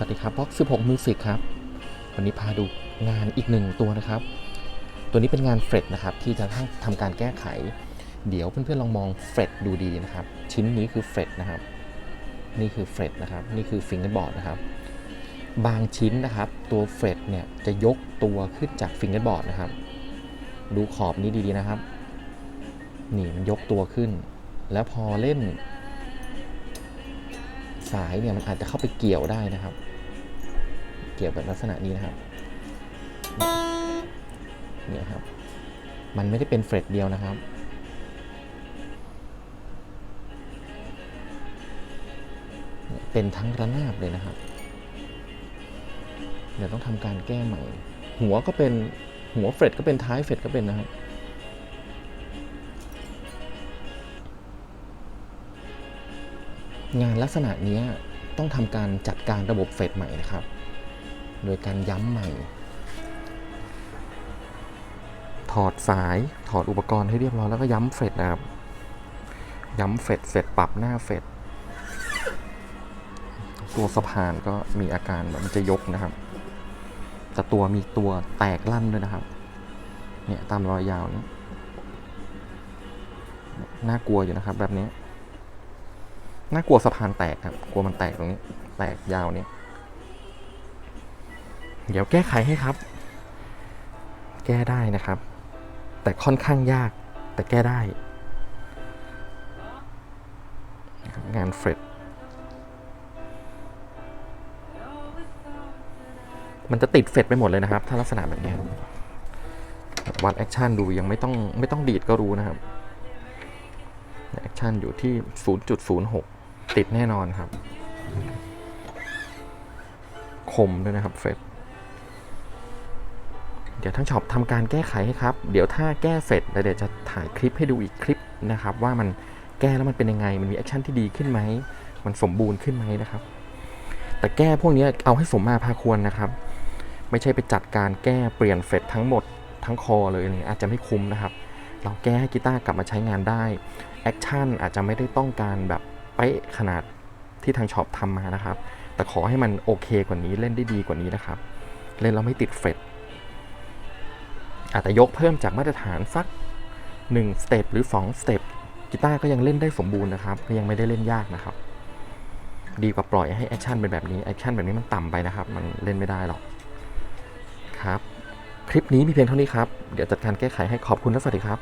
สวัสดีครับบล็อก16 Music ครับ วันนี้พาดูงานอีกหนึ่งตัวนะครับ ตัวนี้เป็นงานเฟรดนะครับ ที่จะทำการแก้ไข เดี๋ยวเพื่อนๆลองมองเฟรดดูดีนะครับ ชิ้นนี้คือเฟรดนะครับ นี่คือเฟรดนะครับ นี่คือฟิงเกอร์บอร์ดนะครับ บางชิ้นนะครับ ตัวเฟรดเนี่ยจะยกตัวขึ้นจากฟิงเกอร์บอร์ดนะครับ ดูขอบนี้ดีๆนะครับ นี่มันยกตัวขึ้น แล้วพอเล่น สายเนี่ยมันอาจจะเข้าไปเกี่ยวได้นะครับ เกี่ยวแบบลักษณะนี้นะครับเนี่ยครับ มันไม่ได้เป็นเฟรดเดียวนะครับเป็นทั้งระนาบเลยนะครับ เดี๋ยวต้องทำการแก้ใหม่ หัวก็เป็นหัวเฟรดก็เป็นท้ายเฟรดก็เป็นนะครับ งานลักษณะนี้ต้องทำการจัดการระบบเฟดใหม่นะครับ โดยการย้ำใหม่ ถอดสายถอดอุปกรณ์ให้เรียบร้อยแล้วก็ย้ำเฟดนะครับ ย้ำเฟดเสร็จปรับหน้าเฟดตัวสะพานก็มีอาการแบบมันจะยกนะครับ แต่ตัวมีตัวแตกลั่นด้วยนะครับ เนี่ยตามรอยยาวนี้น่ากลัวอยู่นะครับแบบนี้ น่ากลัวสะพานแตกครับ กลัวมันแตกตรงนี้ แตกยาวเนี้ยเดี๋ยวแก้ไขให้ครับ แก้ได้นะครับ แต่ค่อนข้างยาก แต่แก้ได้ งานเฟรดมันจะติดเฟรดไปหมดเลยนะครับ ถ้าลักษณะแบบนี้วัดแอคชั่นดูยังไม่ต้องไม่ต้องดีดก็รู้นะครับแอคชั่นอยู่ที่ 0.06 ติดแน่นอนครับคมด้วยนะครับเฟดเดี๋ยวทั้งช็อปทำการแก้ไขให้ครับ เดี๋ยวถ้าแก้เสร็จแล้วเดี๋ยวจะถ่ายคลิปให้ดูอีกคลิปนะครับ ว่ามันแก้แล้วมันเป็นยังไง มันมีแอคชั่นที่ดีขึ้นไหม มันสมบูรณ์ขึ้นไหมนะครับ แต่แก้พวกนี้เอาให้สมมาพาควรนะครับ ไม่ใช่ไปจัดการแก้เปลี่ยนเฟดทั้งหมดทั้งคอเลยนี่อาจจะไม่คุ้มนะครับ เราแก้ให้กีตาร์กลับมาใช้งานได้ แอคชั่นอาจจะไม่ได้ต้องการแบบ เป๊ะขนาดที่ทางช็อปทำมานะครับ แต่ขอให้มันโอเคกว่านี้เล่นได้ดีกว่านี้นะครับ เล่นแล้วไม่ติดเฟรดอาจจะยกเพิ่มจากมาตรฐานสัก1สเต็ปหรือ2สเต็ปกีตาร์ก็ยังเล่นได้สมบูรณ์นะครับก็ยังไม่ได้เล่นยากนะครับ ดีกว่าปล่อยให้แอคชั่นเป็นแบบนี้แอคชั่นแบบนี้มันต่ำไปนะครับ มันเล่นไม่ได้หรอกครับ คลิปนี้มีเพียงเท่านี้ครับ เดี๋ยวจัดการแก้ไขให้ขอบคุณและสวัสดีครับ